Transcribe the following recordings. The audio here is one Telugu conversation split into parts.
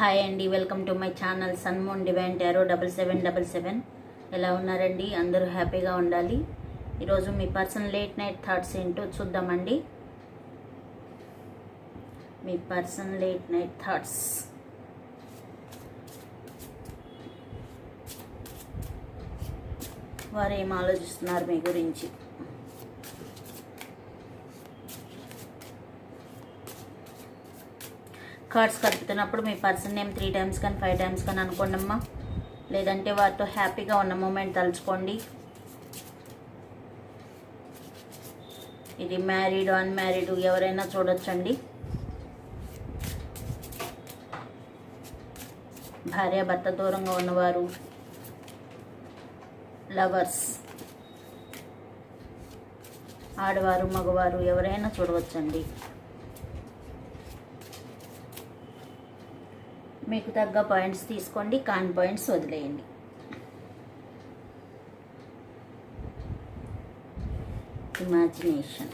హాయ్ అండి welcome to my channel sun moon divine tarot double seven double seven. ఎలా ఉన్నారండి? అందరూ హ్యాపీగా ఉండాలి. ఈరోజు మీ పర్సన్ లేట్ నైట్ థాట్స్ ఏంటో చూద్దామండి. మీ పర్సన్ లేట్ నైట్ థాట్స్. వారు ఏం ఆలోచిస్తున్నారు మీ గురించి? కార్డ్స్ కలుపుతున్నప్పుడు మీ పర్సన్ నేమ్ త్రీ టైమ్స్ కానీ ఫైవ్ టైమ్స్ కానీ అనుకోండమ్మా. లేదంటే వారితో హ్యాపీగా ఉన్న మూమెంట్ తలుచుకోండి. ఇది మ్యారీడ్ అన్మ్యారీడ్ ఎవరైనా చూడొచ్చండి. భార్య భర్త దూరంగా ఉన్నవారు లవర్స్ ఆడవారు మగవారు ఎవరైనా చూడవచ్చండి. మీకు తగ్గ పాయింట్స్ తీసుకోండి కాన్ పాయింట్స్ వదిలేయండి. Imagination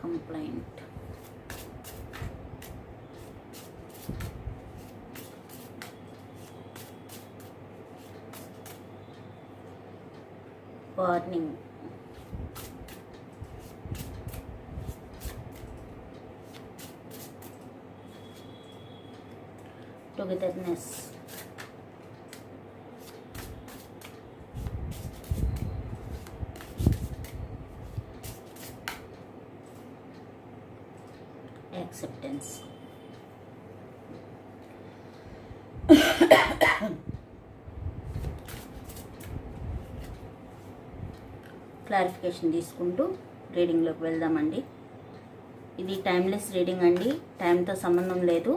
complaint warning togetherness acceptance clarification తీసుకుంటూ రీడింగ్లోకి వెళ్దామండి. ఇది టైమ్లెస్ రీడింగ్ అండి. టైంతో సంబంధం లేదు.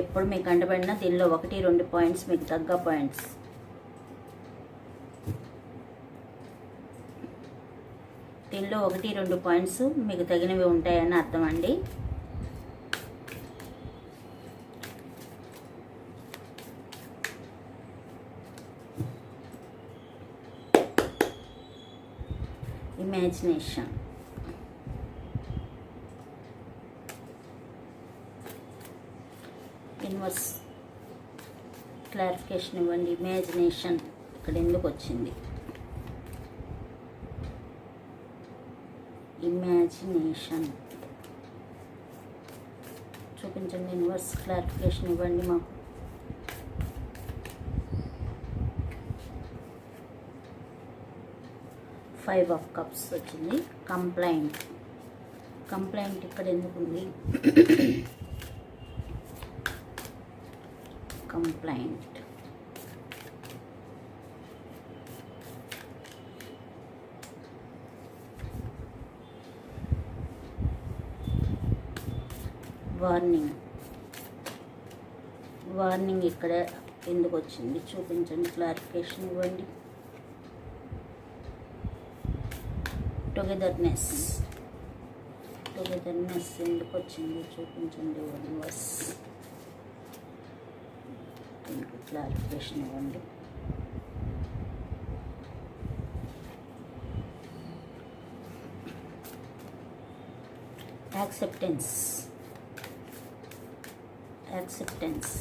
ఎప్పుడు మీకు కంటపడినా దీనిలో ఒకటి రెండు పాయింట్స్ మీకు తగ్గ పాయింట్స్ దీనిలో ఒకటి రెండు పాయింట్స్ మీకు తగినవి ఉంటాయని అర్థం అండి. ఇమాజినేషన్ ఇన్వర్స్ క్లారిఫికేషన్ ఇవ్వండి ఇమాజినేషన్ ఇక్కడ ఎందుకు వచ్చింది? ఇమాజినేషన్ చూపించండి ఇన్వర్స్ క్లారిఫికేషన్ ఇవ్వండి మాకు. ఫైవ్ ఆఫ్ కప్స్ వచ్చింది. కంప్లైంట్. కంప్లైంట్ ఇక్కడ ఎందుకు ఉంది? వార్నింగ్ వార్నింగ్ ఇక్కడ ఎందుకు వచ్చింది? చూపించండి. క్లారిఫికేషన్ ఇవ్వండి. టుగెదర్నెస్ టుగెదర్నెస్ ఎందుకు వచ్చింది చూపించండి యూనివర్స్ దీనికి క్లారిఫికేషన్ ఇవ్వండి. యాక్సెప్టెన్స్ యాక్సెప్టెన్స్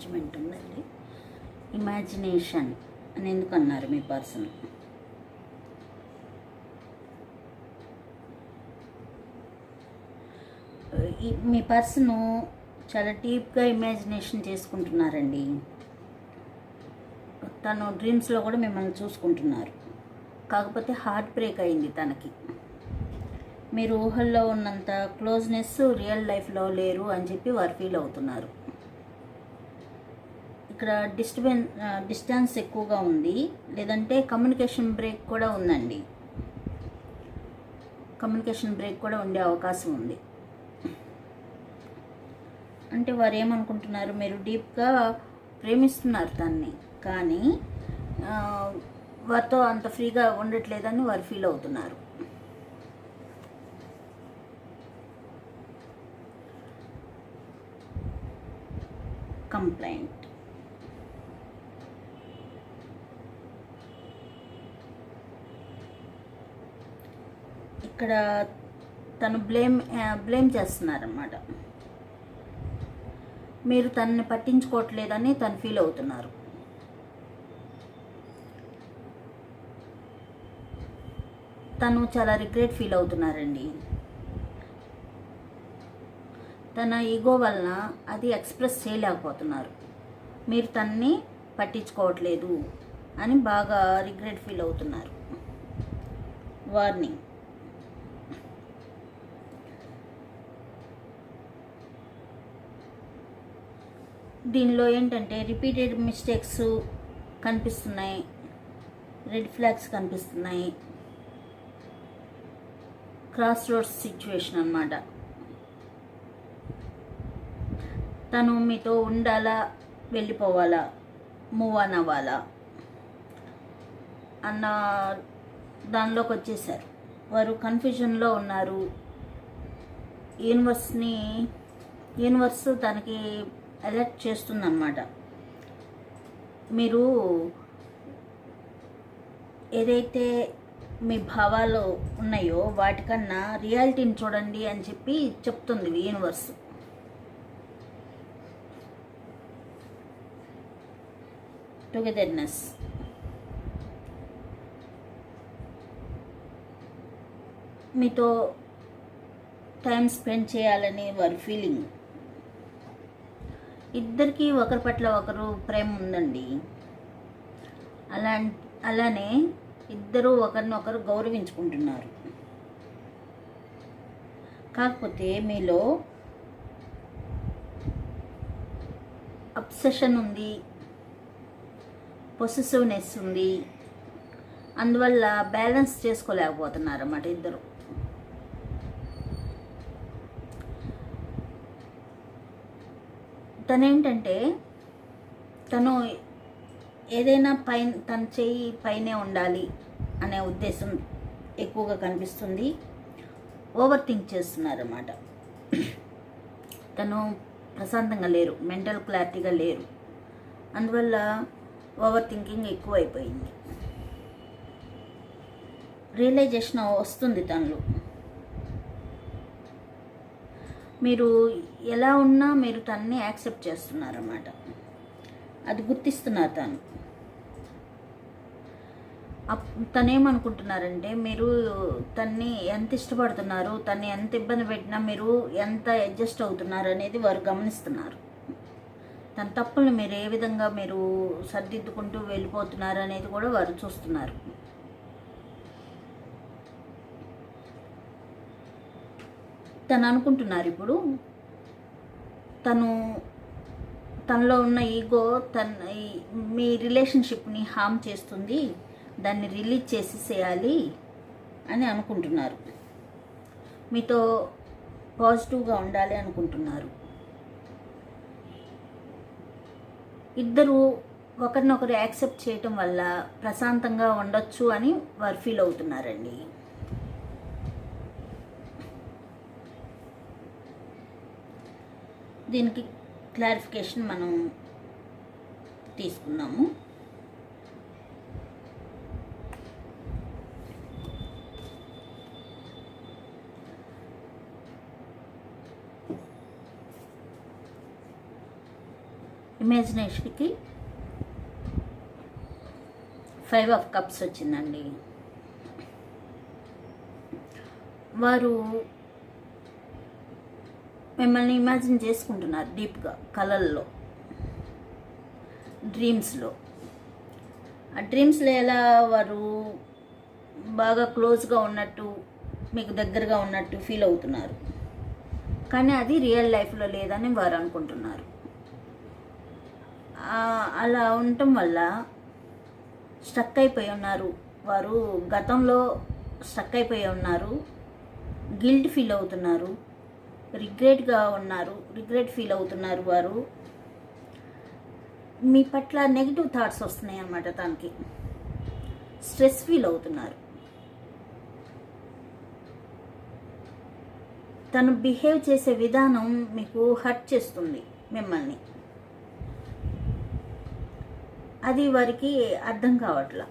అటాచ్మెంట్ ఉందండి. ఇమాజినేషన్ అని ఎందుకు అన్నారు మీ పర్సన్ మీ పర్సన్ చాలా డీప్గా ఇమాజినేషన్ చేసుకుంటున్నారండి. తను డ్రీమ్స్లో కూడా మిమ్మల్ని చూసుకుంటున్నారు. కాకపోతే హార్ట్ బ్రేక్ అయింది తనకి. మీరు ఊహల్లో ఉన్నంత క్లోజ్నెస్ రియల్ లైఫ్లో లేరు అని చెప్పి వారు ఫీల్ అవుతున్నారు. ఇక్కడ డిస్టర్బెన్ డిస్టెన్స్ ఎక్కువగా ఉంది. లేదంటే కమ్యూనికేషన్ బ్రేక్ కూడా ఉందండి. కమ్యూనికేషన్ బ్రేక్ కూడా ఉండే అవకాశం ఉంది. అంటే వారు ఏమనుకుంటున్నారు? మీరు డీప్గా ప్రేమిస్తున్నారు దాన్ని కానీ వారితో అంత ఫ్రీగా ఉండట్లేదని వారు ఫీల్ అవుతున్నారు. కంప్లైంట్ ఇక్కడ తను బ్లేమ్ బ్లేమ్ చేస్తున్నారన్నమాట. మీరు తనని పట్టించుకోవట్లేదని తను ఫీల్ అవుతున్నారు. తను చాలా రిగ్రెట్ ఫీల్ అవుతున్నారండి. తన ఈగో వలన అది ఎక్స్ప్రెస్ చేయలేకపోతున్నారు. మీరు తన్ని పట్టించుకోవట్లేదు అని బాగా రిగ్రెట్ ఫీల్ అవుతున్నారు. వార్నింగ్. దీనిలో ఏంటంటే రిపీటెడ్ మిస్టేక్స్ కనిపిస్తున్నాయి. రెడ్ ఫ్లాగ్స్ కనిపిస్తున్నాయి. క్రాస్ రోడ్స్ సిచ్యువేషన్ అనమాట తను మీతో ఉండాలా? వెళ్ళిపోవాలా? మూవ్ ఆన్ అవ్వాలా? అన్న దానిలోకి వచ్చేసారు. వారు కన్ఫ్యూజన్లో ఉన్నారు. యూనివర్స్ని యూనివర్స్ తనకి అలర్ట్ చేస్తుందన్నమాట. మీరు ఏదైతే మీ భావాలు ఉన్నాయో వాటికన్నా రియాలిటీని చూడండి అని చెప్పి చెప్తుంది యూనివర్స్ టుగెదర్నెస్ మీతో టైం స్పెండ్ చేయాలని వారి ఫీలింగ్ ఇద్దరికి ఒకరి పట్ల ఒకరు ప్రేమ ఉందండి. అలా అలానే ఇద్దరు ఒకరినొకరు గౌరవించుకుంటున్నారు. కాకపోతే మీలో అబ్సెషన్ ఉంది పొసెసివ్నెస్ ఉంది అందువల్ల బ్యాలెన్స్ చేసుకోలేకపోతున్నారు అన్నమాట ఇద్దరు. తనేంటంటే తను ఏదైనా పైన తన చెయ్యి పైనే ఉండాలి అనే ఉద్దేశం ఎక్కువగా కనిపిస్తుంది. ఓవర్ థింక్ చేస్తున్నారన్నమాట. తను ప్రశాంతంగా లేరు మెంటల్ క్లారిటీగా లేరు. అందువల్ల ఓవర్ థింకింగ్ ఎక్కువైపోయింది. రియలైజేషన్ వస్తుంది తనలో. మీరు ఎలా ఉన్నా మీరు తనని యాక్సెప్ట్ చేస్తున్నారన్నమాట. అది గుర్తిస్తున్నారు తను. అప్- తనేమనుకుంటున్నారంటే మీరు తన్ని ఎంత ఇష్టపడుతున్నారు తన్ని ఎంత ఇబ్బంది పెట్టినా మీరు ఎంత అడ్జస్ట్ అవుతున్నారు అనేది వారు గమనిస్తున్నారు. తన తప్పులను మీరు ఏ విధంగా మీరు సర్దిద్దుకుంటూ వెళ్ళిపోతున్నారు అనేది కూడా వారు చూస్తున్నారు. తను అనుకుంటున్నారు ఇప్పుడు. తను తనలో ఉన్న ఈగో తన మీ రిలేషన్షిప్ని హామ్ చేస్తుంది. దాన్ని రిలీజ్ చేసేసేయాలి అని అనుకుంటున్నారు. మీతో పాజిటివ్గా ఉండాలి అనుకుంటున్నారు. ఇద్దరు ఒకరినొకరు యాక్సెప్ట్ చేయటం వల్ల ప్రశాంతంగా ఉండొచ్చు అని వారు ఫీల్ అవుతున్నారండి. దీనికి క్లారిఫికేషన్ మనం తీసుకున్నాము ఇమాజినేషన్కి ఫైవ్ ఆఫ్ కప్స్ వచ్చిందండి. వారు మిమ్మల్ని ఇమాజిన్ చేసుకుంటున్నారు డీప్గా కలల్లో డ్రీమ్స్లో ఆ డ్రీమ్స్లో ఎలా వారు బాగా క్లోజ్గా ఉన్నట్టు మీకు దగ్గరగా ఉన్నట్టు ఫీల్ అవుతున్నారు? కానీ అది రియల్ లైఫ్లో లేదని వారు అనుకుంటున్నారు. అలా ఉండటం వల్ల స్టక్ అయిపోయి ఉన్నారు. వారు గతంలో స్టక్ అయిపోయి ఉన్నారు. గిల్ట్ ఫీల్ అవుతున్నారు. రిగ్రెట్గా ఉన్నారు రిగ్రెట్ ఫీల్ అవుతున్నారు వారు. మీ పట్ల నెగిటివ్ థాట్స్ వస్తున్నాయి అన్నమాట తనకి. స్ట్రెస్ ఫీల్ అవుతున్నారు. తను బిహేవ్ చేసే విధానం మీకు హర్ట్ చేస్తుంది మిమ్మల్ని. అది వారికి అర్థం కావట్లా.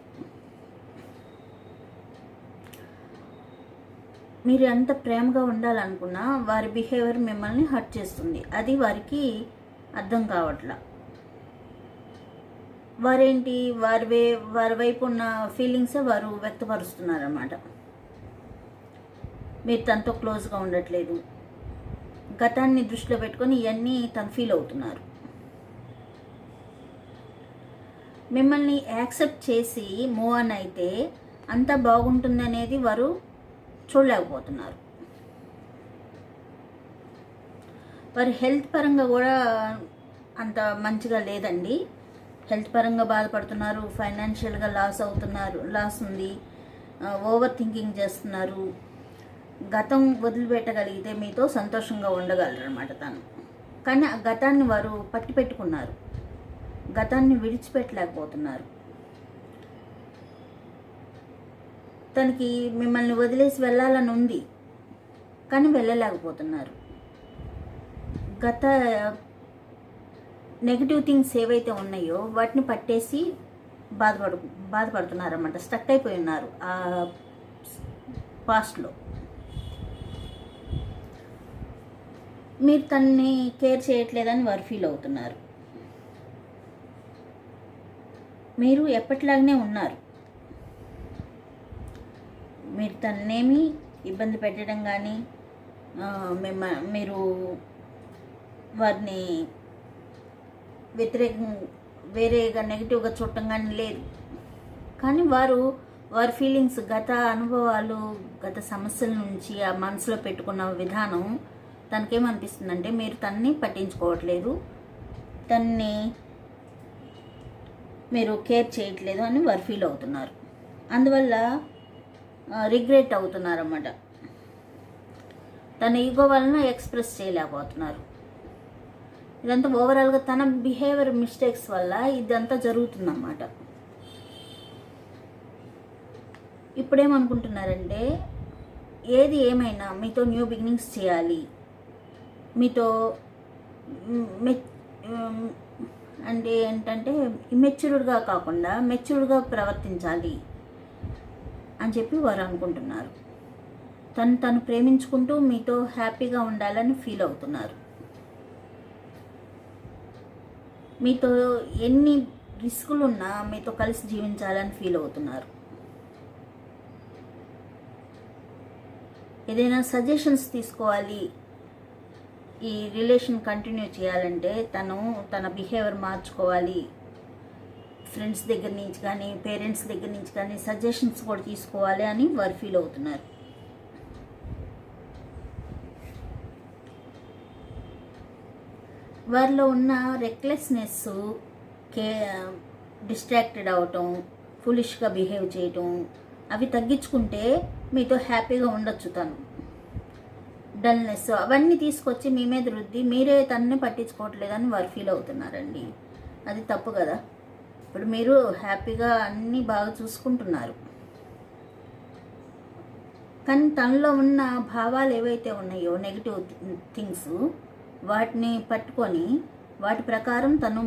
మీరు ఎంత ప్రేమగా ఉండాలనుకున్నా వారి బిహేవియర్ మిమ్మల్ని హర్ట్ చేస్తుంది. అది వారికి అర్థం కావట్లా. వారేంటి? వారి వే వారి వైపు ఉన్న ఫీలింగ్సే వారు వ్యక్తపరుస్తున్నారన్నమాట. మీరు తనతో క్లోజ్గా ఉండట్లేదు. గతాన్ని దృష్టిలో పెట్టుకొని ఇవన్నీ తను ఫీల్ అవుతున్నారు. మిమ్మల్ని యాక్సెప్ట్ చేసి మూవ్ ఆన్ అయితే అంతా బాగుంటుంది అనేది వారు చూడలేకపోతున్నారు వారి హెల్త్ పరంగా కూడా అంత మంచిగా లేదండి. హెల్త్ పరంగా బాధపడుతున్నారు ఫైనాన్షియల్గా లాస్ అవుతున్నారు లాస్ ఉంది ఓవర్ థింకింగ్ చేస్తున్నారు. గతం వదిలిపెట్టగలిగితే మీతో సంతోషంగా ఉండగలరు అనమాట తను. కానీ ఆ గతాన్ని వారు పట్టి పెట్టుకున్నారు గతాన్ని విడిచిపెట్టలేకపోతున్నారు. తనకి మిమ్మల్ని వదిలేసి వెళ్ళాలని ఉంది. కానీ వెళ్ళలేకపోతున్నారు. గత నెగిటివ్ థింగ్స్ ఏవైతే ఉన్నాయో వాటిని పట్టేసి బాధపడు బాధపడుతున్నారన్నమాట. స్టక్ అయిపోయి ఉన్నారు ఆ పాస్ట్లో మీరు తన్ని కేర్ చేయట్లేదని వారు ఫీల్ అవుతున్నారు. మీరు ఎప్పటిలాగానే ఉన్నారు. మీరు తన్నేమి ఇబ్బంది పెట్టడం కానీ మిమ్మ మీరు వారిని వ్యతిరేకం వేరేగా నెగిటివ్గా చూడటం కానీ లేదు. కానీ వారు వారి ఫీలింగ్స్ గత అనుభవాలు గత సమస్యల నుంచి ఆ మనసులో పెట్టుకున్న విధానం తనకేమనిపిస్తుందంటే మీరు తన్ని పట్టించుకోవట్లేదు తన్ని మీరు కేర్ చేయట్లేదు అని వారు ఫీల్ అవుతున్నారు. అందువల్ల రిగ్రెట్ అవుతున్నారన్నమాట. తన ఈగో వలన ఎక్స్ప్రెస్ చేయలేకపోతున్నారు. ఇదంతా ఓవరాల్గా తన బిహేవియర్ మిస్టేక్స్ వల్ల ఇదంతా జరుగుతుందన్నమాట. ఇప్పుడేమనుకుంటున్నారంటే ఏది ఏమైనా మీతో న్యూ బిగినింగ్స్ చేయాలి. మీతో మె- అంటే ఏంటంటే మెచ్యూర్డ్గా కాకుండా మెచ్యూర్డ్గా ప్రవర్తించాలి. అని చెప్పి వారు అనుకుంటున్నారు. తను తను ప్రేమించుకుంటూ మీతో హ్యాపీగా ఉండాలని ఫీల్ అవుతున్నారు. మీతో ఎన్ని రిస్కులు ఉన్నా మీతో కలిసి జీవించాలని ఫీల్ అవుతున్నారు. ఏదైనా సజెషన్స్ తీసుకోవాలి. ఈ రిలేషన్ కంటిన్యూ చేయాలంటే తను తన బిహేవియర్ మార్చుకోవాలి. ఫ్రెండ్స్ దగ్గర నుంచి కానీ పేరెంట్స్ దగ్గర నుంచి కానీ సజెషన్స్ కూడా తీసుకోవాలి అని వారు ఫీల్ అవుతున్నారు. వారిలో ఉన్న రెక్లెస్నెస్ కే డిస్ట్రాక్టెడ్ అవటం ఫులిష్గా బిహేవ్ చేయటం అవి తగ్గించుకుంటే మీతో హ్యాపీగా ఉండొచ్చు తను. డల్నెస్ అవన్నీ తీసుకొచ్చి మీ మీద రుద్ది మీరే తనని పట్టించుకోవట్లేదని వారు ఫీల్ అవుతున్నారండి. అది తప్పు కదా? ఇప్పుడు మీరు హ్యాపీగా అన్నీ బాగా చూసుకుంటున్నారు. కానీ తనలో ఉన్న భావాలు ఏవైతే ఉన్నాయో నెగిటివ్ థింగ్స్ వాటిని పట్టుకొని వాటి ప్రకారం తను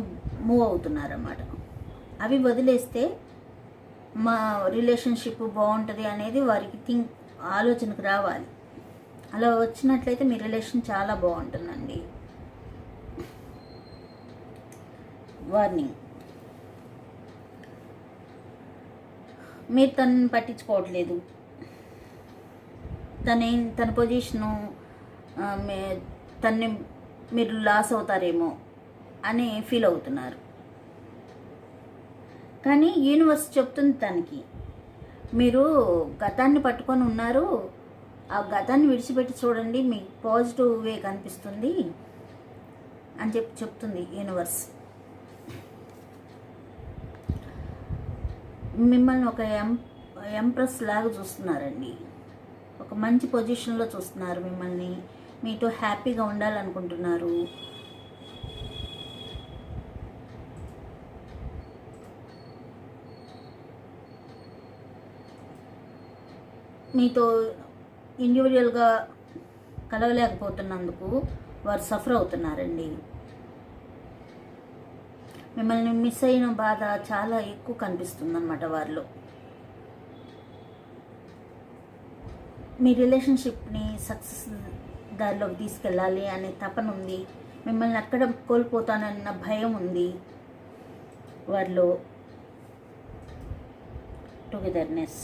మూవ్ అవుతున్నారన్నమాట. అవి వదిలేస్తే మా రిలేషన్షిప్ బాగుంటుంది అనేది వారికి థింక్ ఆలోచనకు రావాలి. అలా వచ్చినట్లయితే మీ రిలేషన్ చాలా బాగుంటుందండి. వార్నింగ్ మీరు తనని పట్టించుకోవట్లేదు. తనే తన పొజిషను తన్ని మీరు లాస్ అవుతారేమో అని ఫీల్ అవుతున్నారు. కానీ యూనివర్స్ చెప్తుంది తనకి మీరు గతాన్ని పట్టుకొని ఉన్నారు ఆ గతాన్ని విడిచిపెట్టి చూడండి మీకు పాజిటివ్ వే కనిపిస్తుంది అని చెప్పి చెప్తుంది యూనివర్స్. మిమ్మల్ని ఒక ఎం ఎంప్రెస్ లాగా చూస్తున్నారండి. ఒక మంచి పొజిషన్లో చూస్తున్నారు మిమ్మల్ని. మీతో హ్యాపీగా ఉండాలనుకుంటున్నారు. మీతో ఇండివిజువల్గా కలవలేకపోతున్నందుకు వారు సఫర్ అవుతున్నారండి. మిమ్మల్ని మిస్ అయిన బాధ చాలా ఎక్కువ కనిపిస్తుంది అన్నమాట వారిలో. మీ రిలేషన్షిప్ని సక్సెస్ దారిలోకి తీసుకెళ్ళాలి అనే తపన ఉంది. మిమ్మల్ని అక్కడ కోల్పోతానన్న భయం ఉంది వారిలో. టుగెదర్నెస్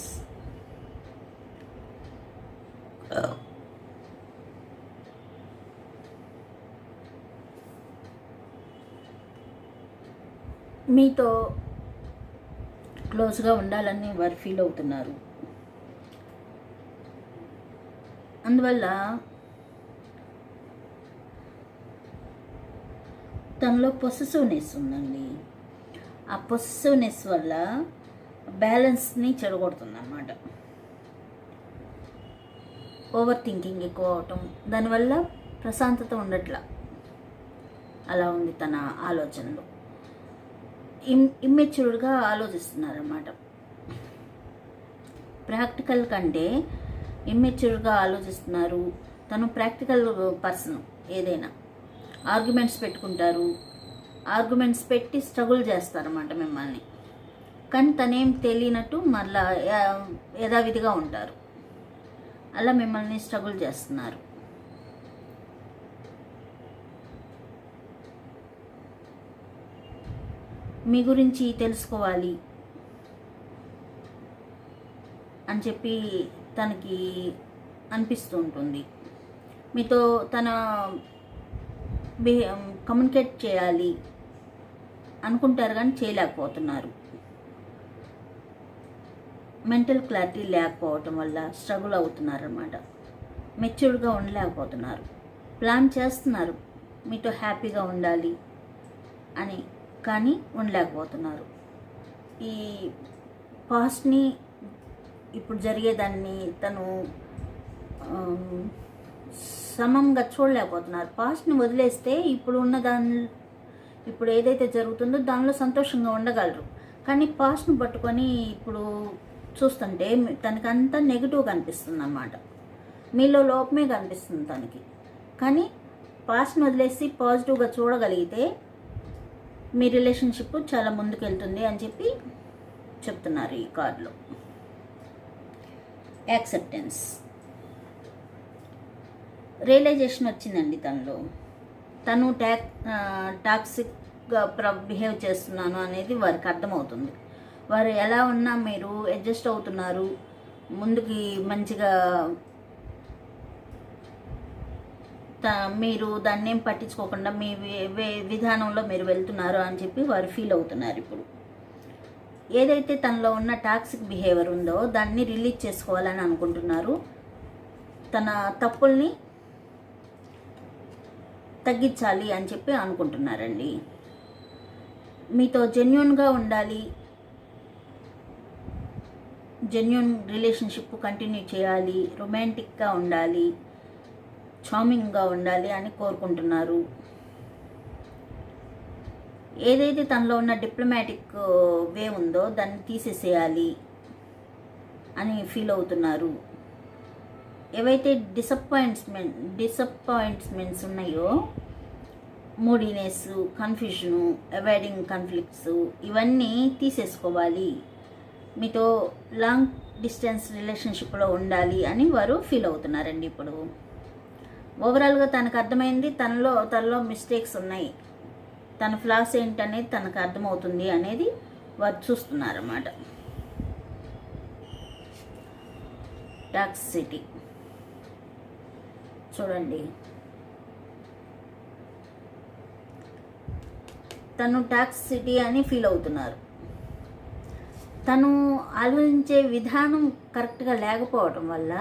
మీతో క్లోజ్గా ఉండాలని వారు ఫీల్ అవుతున్నారు. అందువల్ల తనలో పొసెసివ్నెస్ ఉందండి. ఆ పొసెసివ్నెస్ వల్ల బ్యాలెన్స్ని చెడగొడుతుంది అన్నమాట ఓవర్ థింకింగ్ ఎక్కువ అవటం దానివల్ల ప్రశాంతత ఉండట్లా. అలా ఉంది తన ఆలోచనలు. ఇమ్ ఇమ్మెచ్యూర్డ్గా ఆలోచిస్తున్నారన్నమాట. ప్రాక్టికల్ కంటే ఇమ్మెచ్యూర్గా ఆలోచిస్తున్నారు. తను ప్రాక్టికల్ పర్సన్ ఏదైనా. ఆర్గ్యుమెంట్స్ పెట్టుకుంటారు. ఆర్గ్యుమెంట్స్ పెట్టి స్ట్రగుల్ చేస్తారన్నమాట మిమ్మల్ని. కానీ తనేం తెలియనట్టు మరలా యథావిధిగా ఉంటారు. అలా మిమ్మల్ని స్ట్రగుల్ చేస్తున్నారు. మీ గురించి తెలుసుకోవాలి అని చెప్పి తనకి అనిపిస్తూ ఉంటుంది మీతో తన కమ్యూనికేట్ చేయాలి అనుకుంటారు కానీ చేయలేకపోతున్నారు. మెంటల్ క్లారిటీ లేకపోవటం వల్ల స్ట్రగుల్ అవుతున్నారు అనమాట మెచ్యూర్డ్గా ఉండలేకపోతున్నారు. ప్లాన్ చేస్తున్నారు. మీతో హ్యాపీగా ఉండాలి అని కానీ ఉండలేకపోతున్నారు. ఈ పాస్ట్ని ఇప్పుడు జరిగేదాన్ని తను సమంగా చూడలేకపోతున్నారు. పాస్ట్ని వదిలేస్తే ఇప్పుడు ఉన్న దాని ఇప్పుడు ఏదైతే జరుగుతుందో దానిలో సంతోషంగా ఉండగలరు. కానీ పాస్ట్ని పట్టుకొని ఇప్పుడు చూస్తుంటే తనకంతా నెగిటివ్ అనిపిస్తుంది అన్నమాట మీలో లోపమే కనిపిస్తుంది తనకి. కానీ పాస్ట్ని వదిలేసి పాజిటివ్గా చూడగలిగితే మీ రిలేషన్షిప్ చాలా ముందుకెళ్తుంది అని చెప్పి చెప్తున్నారు ఈ కార్డులో. యాక్సెప్టెన్స్ రియలైజేషన్ వచ్చిందండి తనలో. తను ట్యాక్ టాక్సిక్గా ప్ర బిహేవ్ చేస్తున్నాను అనేది వారికి అర్థమవుతుంది. వారు ఎలా ఉన్నా మీరు అడ్జస్ట్ అవుతున్నారు. ముందుకి మంచిగా మీరు దాన్ని ఏం పట్టించుకోకుండా మీ వే- విధానంలో మీరు వెళ్తున్నారు అని చెప్పి వారు ఫీల్ అవుతున్నారు ఇప్పుడు. ఏదైతే తనలో ఉన్న టాక్సిక్ బిహేవియర్ ఉందో దాన్ని రిలీజ్ చేసుకోవాలని అనుకుంటున్నారు. తన తప్పుల్ని తగ్గించాలి అని చెప్పి అనుకుంటున్నారండి. మీతో జెన్యున్గా ఉండాలి. జెన్యున్ రిలేషన్షిప్ కంటిన్యూ చేయాలి. రొమాంటిక్గా ఉండాలి. చామింగ్గా ఉండాలి అని కోరుకుంటున్నారు. ఏదైతే తనలో ఉన్న డిప్లొమాటిక్ uh, వే ఉందో దాన్ని తీసేసేయాలి అని ఫీల్ అవుతున్నారు. ఏవైతే డిసప్పాయింట్స్మెంట్ డిసప్పాయింట్స్మెంట్స్ ఉన్నాయో మూడీనెస్ కన్ఫ్యూషను అవాయిడింగ్ కాన్ఫ్లిక్ట్స్ ఇవన్నీ తీసేసుకోవాలి. మీతో లాంగ్ డిస్టెన్స్ రిలేషన్షిప్లో ఉండాలి అని వారు ఫీల్ అవుతున్నారండి ఇప్పుడు. ఓవరాల్గా తనకు అర్థమైంది తనలో తనలో మిస్టేక్స్ ఉన్నాయి. తన ఫ్లాస్ ఏంటనేది తనకు అర్థమవుతుంది అనేది వారు చూస్తున్నారన్నమాట. టాక్స్ సిటీ చూడండి. తను టాక్స్ సిటీ అని ఫీల్ అవుతున్నారు. తను ఆలోచించే విధానం కరెక్ట్గా లేకపోవటం వల్ల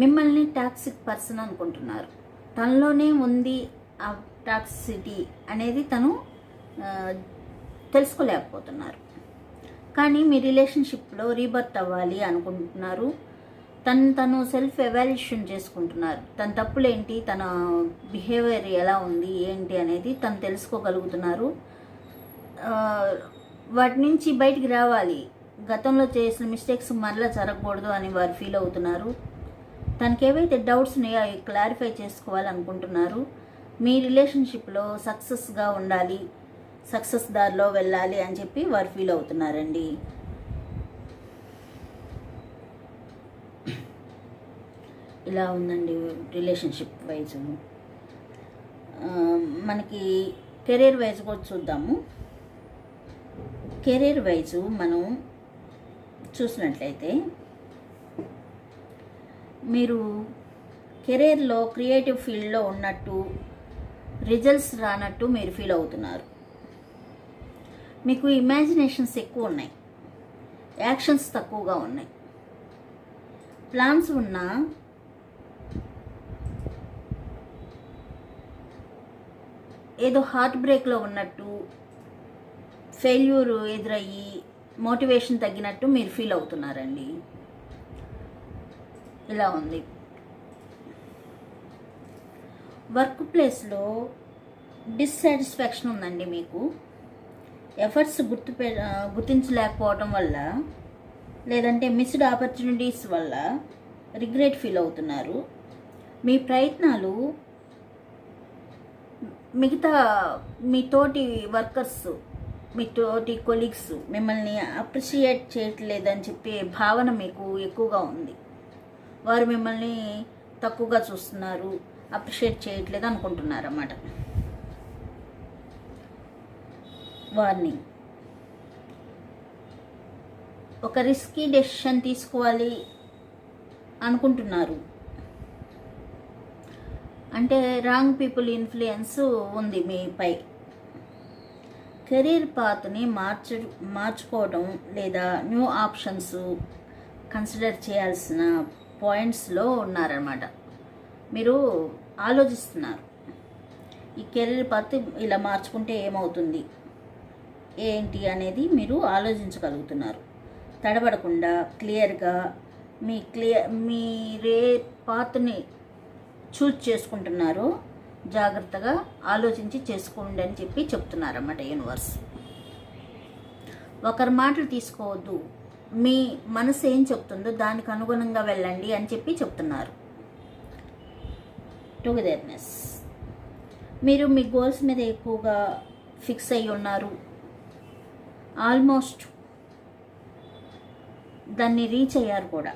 మిమ్మల్ని టాక్సిక్ పర్సన్ అనుకుంటున్నారు. తనలోనే ఉంది ఆ టాక్సిటీ అనేది తను తెలుసుకోలేకపోతున్నారు. కానీ మీ రిలేషన్షిప్లో రీబర్త్ అవ్వాలి అనుకుంటున్నారు. తను తను సెల్ఫ్ ఎవాల్యుయేషన్ చేసుకుంటున్నారు. తన తప్పులేంటి? తన బిహేవియర్ ఎలా ఉంది? ఏంటి అనేది తను తెలుసుకోగలుగుతున్నారు. వాటి నుంచి బయటికి రావాలి. గతంలో చేసిన మిస్టేక్స్ మరలా జరగకూడదు అని వారు ఫీల్ అవుతున్నారు. తనకి ఏవైతే డౌట్స్ ఉన్నాయో అవి క్లారిఫై చేసుకోవాలనుకుంటున్నారు మీ రిలేషన్షిప్లో సక్సెస్గా ఉండాలి సక్సెస్ దారిలో వెళ్ళాలి అని చెప్పి వారు ఫీల్ అవుతున్నారండి. ఇలా ఉందండి రిలేషన్షిప్ వైజ్ మనకి కెరీర్ వైజ్ కూడా చూద్దాము. కెరీర్ వైజు మనం చూసినట్లయితే మీరు కెరీర్లో క్రియేటివ్ ఫీల్డ్లో ఉన్నట్టు రిజల్ట్స్ రానట్టు మీరు ఫీల్ అవుతున్నారు. మీకు ఇమాజినేషన్స్ ఎక్కువ ఉన్నాయి. యాక్షన్స్ తక్కువగా ఉన్నాయి. ప్లాన్స్ ఉన్నా ఏదో హార్ట్ బ్రేక్లో ఉన్నట్టు ఫెయిల్యూర్ ఎదురయ్యి మోటివేషన్ తగ్గినట్టు మీరు ఫీల్ అవుతున్నారండి. ఇలా ఉంది. వర్క్ ప్లేస్లో డిస్సాటిస్ఫాక్షన్ ఉందండి మీకు. ఎఫర్ట్స్ గుర్తు గుర్తించలేకపోవటం వల్ల లేదంటే మిస్డ్ ఆపర్చునిటీస్ వల్ల రిగ్రెట్ ఫీల్ అవుతున్నారు. మీ ప్రయత్నాలు మిగతా మీ తోటి వర్కర్స్ మీ తోటి కొలీగ్స్ మిమ్మల్ని అప్రిషియేట్ చేయట్లేదని చెప్పే భావన మీకు ఎక్కువగా ఉంది. వారు మిమ్మల్ని తక్కువగా చూస్తున్నారు అప్రిషియేట్ చేయట్లేదు అనుకుంటున్నారు అన్నమాట వార్నింగ్ ఒక రిస్కీ డెసిషన్ తీసుకోవాలి అనుకుంటున్నారు. అంటే రాంగ్ పీపుల్ ఇన్ఫ్లుయెన్స్ ఉంది మీపై కెరీర్ పాత్ని మార్చ మార్చుకోవడం లేదా న్యూ ఆప్షన్స్ కన్సిడర్ చేయాల్సిన పాయింట్స్లో ఉన్నారన్నమాట. మీరు ఆలోచిస్తున్నారు. ఈ కెరీర్ పాత్ ఇలా మార్చుకుంటే ఏమవుతుంది? ఏంటి అనేది మీరు ఆలోచించగలుగుతున్నారు. తడబడకుండా క్లియర్గా మీ క్లియర్ మీరే పాత్ని చూజ్ చేసుకుంటున్నారో. జాగ్రత్తగా ఆలోచించి చేసుకోండి అని చెప్పి చెప్తున్నారన్నమాట యూనివర్స్ ఒకరి మాటలు తీసుకోవద్దు. మీ మనసు ఏం చెప్తుందో దానికి అనుగుణంగా వెళ్ళండి అని చెప్పి చెప్తున్నారు. టుగెదర్నెస్ మీరు మీ గోల్స్ మీద ఎక్కువగా ఫిక్స్ అయ్యి ఉన్నారు. ఆల్మోస్ట్ దాన్ని రీచ్ అయ్యారు కూడా.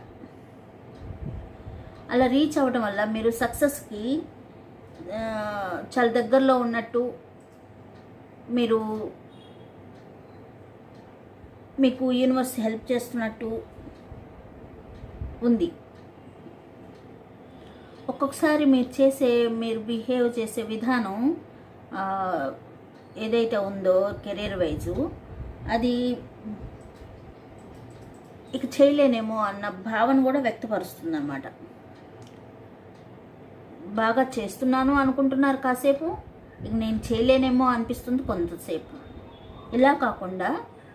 అలా రీచ్ అవ్వడం వల్ల మీరు సక్సెస్కి చాలా దగ్గరలో ఉన్నట్టు మీరు మీకు యూనివర్స్ హెల్ప్ చేస్తున్నట్టు ఉంది. ఒక్కొక్కసారి మీరు చేసే మీరు బిహేవ్ చేసే విధానం ఏదైతే ఉందో కెరీర్ వైజు అది ఇక చేయలేనేమో అన్న భావన కూడా వ్యక్తపరుస్తుంది అన్నమాట బాగా చేస్తున్నాను అనుకుంటున్నారు కాసేపు ఇక నేను చేయలేనేమో అనిపిస్తుంది కొంతసేపు. ఇలా కాకుండా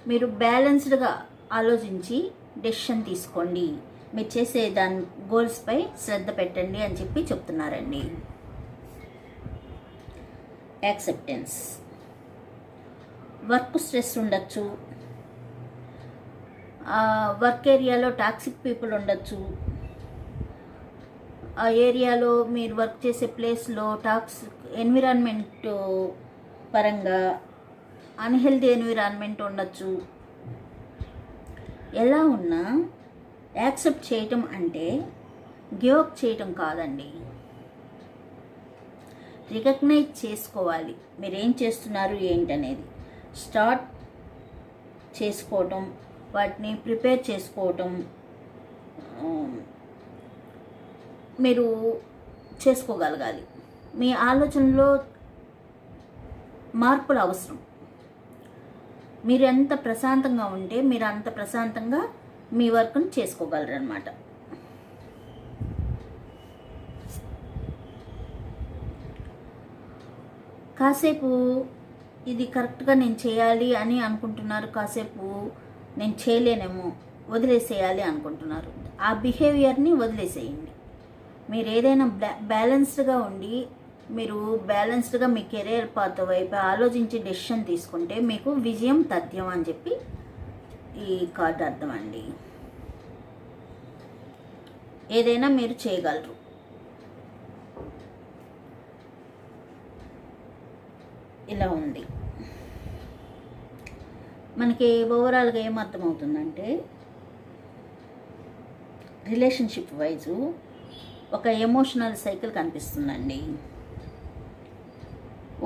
మీరు బ్యాలెన్స్డ్గా ఆలోచించి డెసిషన్ తీసుకోండి. మీరు చేసే దాని గోల్స్పై శ్రద్ధ పెట్టండి అని చెప్పి చెప్తున్నారండి. యాక్సెప్టెన్స్. వర్క్ స్ట్రెస్ ఉండొచ్చు. వర్క్ ఏరియాలో టాక్సిక్ పీపుల్ ఉండొచ్చు. ఆ ఏరియాలో మీరు వర్క్ చేసే ప్లేస్లో టాక్సిక్ ఎన్విరాన్మెంట్ పరంగా అన్హెల్దీ ఎన్విరాన్మెంట్ ఉండొచ్చు. ఎలా ఉన్నా యాక్సెప్ట్ చేయటం అంటే గివ్ అప్ చేయటం కాదండి. రికగ్నైజ్ చేసుకోవాలి. మీరు ఏం చేస్తున్నారు ఏంటనేది. స్టార్ట్ చేసుకోవటం వాటిని ప్రిపేర్ చేసుకోవటం మీరు చేసుకోగలగాలి. మీ ఆలోచనలో మార్పులు అవసరం. మీరు ఎంత ప్రశాంతంగా ఉంటే మీరు అంత ప్రశాంతంగా మీ వర్క్ని చేసుకోగలరు అనమాట కాసేపు ఇది కరెక్ట్గా నేను చేయాలి అని అనుకుంటున్నారు కాసేపు నేను చేయలేనేమో వదిలేసేయాలి అనుకుంటున్నారు. ఆ బిహేవియర్ని వదిలేసేయండి. మీరు ఏదైనా బ్యా బ్యాలెన్స్డ్గా ఉండి మీరు బ్యాలెన్స్డ్గా మీ కెరీర్ పాత్ వైపు ఆలోచించి డెసిషన్ తీసుకుంటే మీకు విజయం తథ్యం అని చెప్పి ఈ కార్డు అర్థం అండి. ఏదైనా మీరు చేయగలరు. ఇలా ఉంది. మనకి ఓవరాల్గా ఏం అర్థమవుతుందంటే రిలేషన్షిప్ వైజు ఒక ఎమోషనల్ సైకిల్ కనిపిస్తుందండి.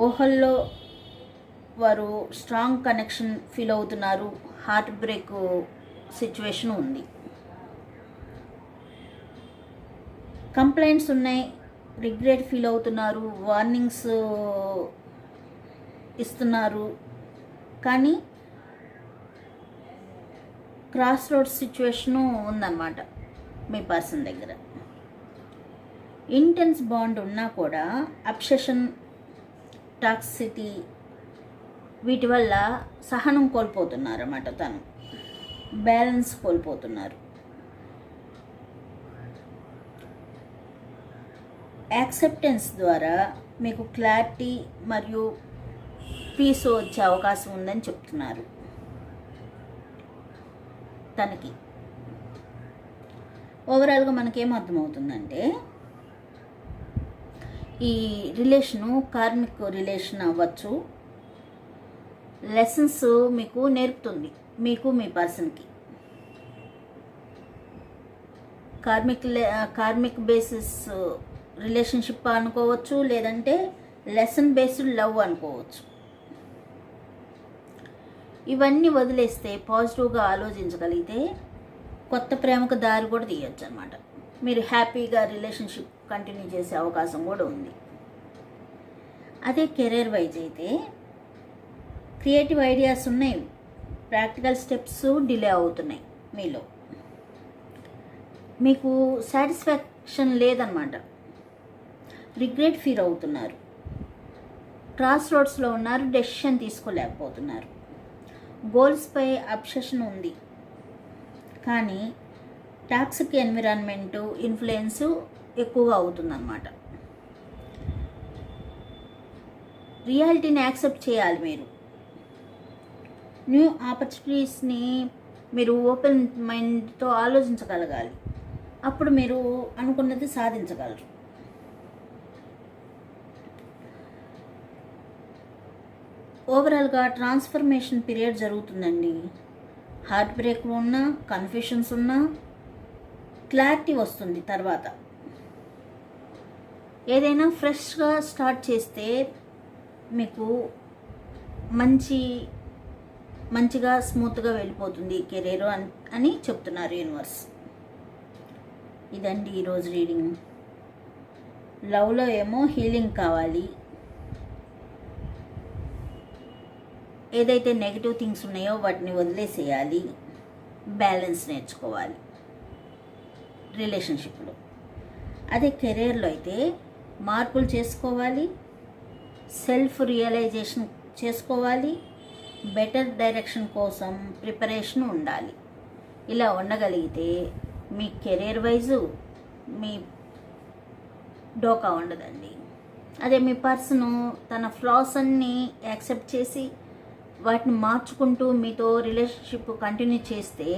ఊహల్లో వారు స్ట్రాంగ్ కనెక్షన్ ఫీల్ అవుతున్నారు. హార్ట్ బ్రేక్ సిచ్యువేషన్ ఉంది. కంప్లైంట్స్ ఉన్నాయి. రిగ్రెట్ ఫీల్ అవుతున్నారు. వార్నింగ్స్ uh, ఇస్తున్నారు. కానీ క్రాస్ రోడ్స్ సిచ్యువేషను ఉందన్నమాట మీ పర్సన్ దగ్గర. ఇంటెన్స్ బాండ్ ఉన్నా కూడా అబ్సెషన్ టాక్సిటీ వీటి వల్ల సహనం కోల్పోతున్నారు అన్నమాట తను. బ్యాలెన్స్ కోల్పోతున్నారు. యాక్సెప్టెన్స్ ద్వారా మీకు క్లారిటీ మరియు పీస్ వచ్చే అవకాశం ఉందని చెప్తున్నారు. తనకి. ఓవరాల్గా మనకేం అర్థమవుతుందంటే ఈ రిలేషను కార్మిక్ రిలేషన్ అవ్వచ్చు. లెసన్స్ మీకు నేర్పుతుంది మీకు మీ పర్సన్కి కార్మిక్ కార్మిక్ బేసిస్ రిలేషన్షిప్ అనుకోవచ్చు లేదంటే లెసన్ బేస్డ్ లవ్ అనుకోవచ్చు. ఇవన్నీ వదిలేస్తే పాజిటివ్గా ఆలోచించగలిగితే కొత్త ప్రేమకు దారి కూడా తీయొచ్చు అనమాట మీరు హ్యాపీగా రిలేషన్షిప్ కంటిన్యూ చేసే అవకాశం కూడా ఉంది. అదే కెరీర్ వైజ్ అయితే క్రియేటివ్ ఐడియాస్ ఉన్నాయి. ప్రాక్టికల్ స్టెప్స్ డిలే అవుతున్నాయి మీలో. మీకు సాటిస్ఫాక్షన్ లేదనమాట. రిగ్రెట్ ఫీల్ అవుతున్నారు. క్రాస్ రోడ్స్లో ఉన్నారు డెసిషన్ తీసుకోలేకపోతున్నారు. గోల్స్పై అబ్సెషన్ ఉంది. కానీ టాక్సిక్ ఎన్విరాన్మెంట్ ఇన్ఫ్లుయెన్స్ ఎక్కువగా అవుతుందన్నమాట. రియాలిటీని యాక్సెప్ట్ చేయాలి మీరు. న్యూ ఆపర్చునిటీస్ని మీరు ఓపెన్ మైండ్తో ఆలోచించగలగాలి. అప్పుడు మీరు అనుకున్నది సాధించగలరు. ఓవరాల్గా ట్రాన్స్ఫర్మేషన్ పీరియడ్ జరుగుతుందండి. హార్ట్ బ్రేక్ ఉన్నా కన్ఫ్యూషన్స్ ఉన్నా క్లారిటీ వస్తుంది తర్వాత. ఏదైనా ఫ్రెష్గా స్టార్ట్ చేస్తే మీకు మంచి మంచిగా స్మూత్గా వెళ్ళిపోతుంది కెరీర్ అని అని చెప్తున్నారు యూనివర్స్. ఇదండి ఈరోజు రీడింగ్. లవ్లో ఏమో హీలింగ్ కావాలి. ఏదైతే నెగిటివ్ థింగ్స్ ఉన్నాయో వాటిని వదిలేసేయాలి. బ్యాలెన్స్ నేర్చుకోవాలి. రిలేషన్షిప్లో. అదే కెరీర్లో అయితే మార్పులు చేసుకోవాలి సెల్ఫ్ రియలైజేషన్ చేసుకోవాలి బెటర్ డైరెక్షన్ కోసం ప్రిపరేషన్ ఉండాలి. ఇలా ఉండగలిగితే మీ కెరీర్ వైజు మీ డోకా ఉండదండి. అదే మీ పర్సను తన ఫ్లాస్ అన్ని యాక్సెప్ట్ చేసి వాటిని మార్చుకుంటూ మీతో రిలేషన్షిప్ కంటిన్యూ చేస్తే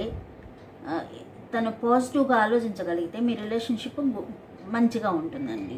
తను పాజిటివ్గా ఆలోచించగలిగితే మీ రిలేషన్షిప్ మంచిగా ఉంటుందండి.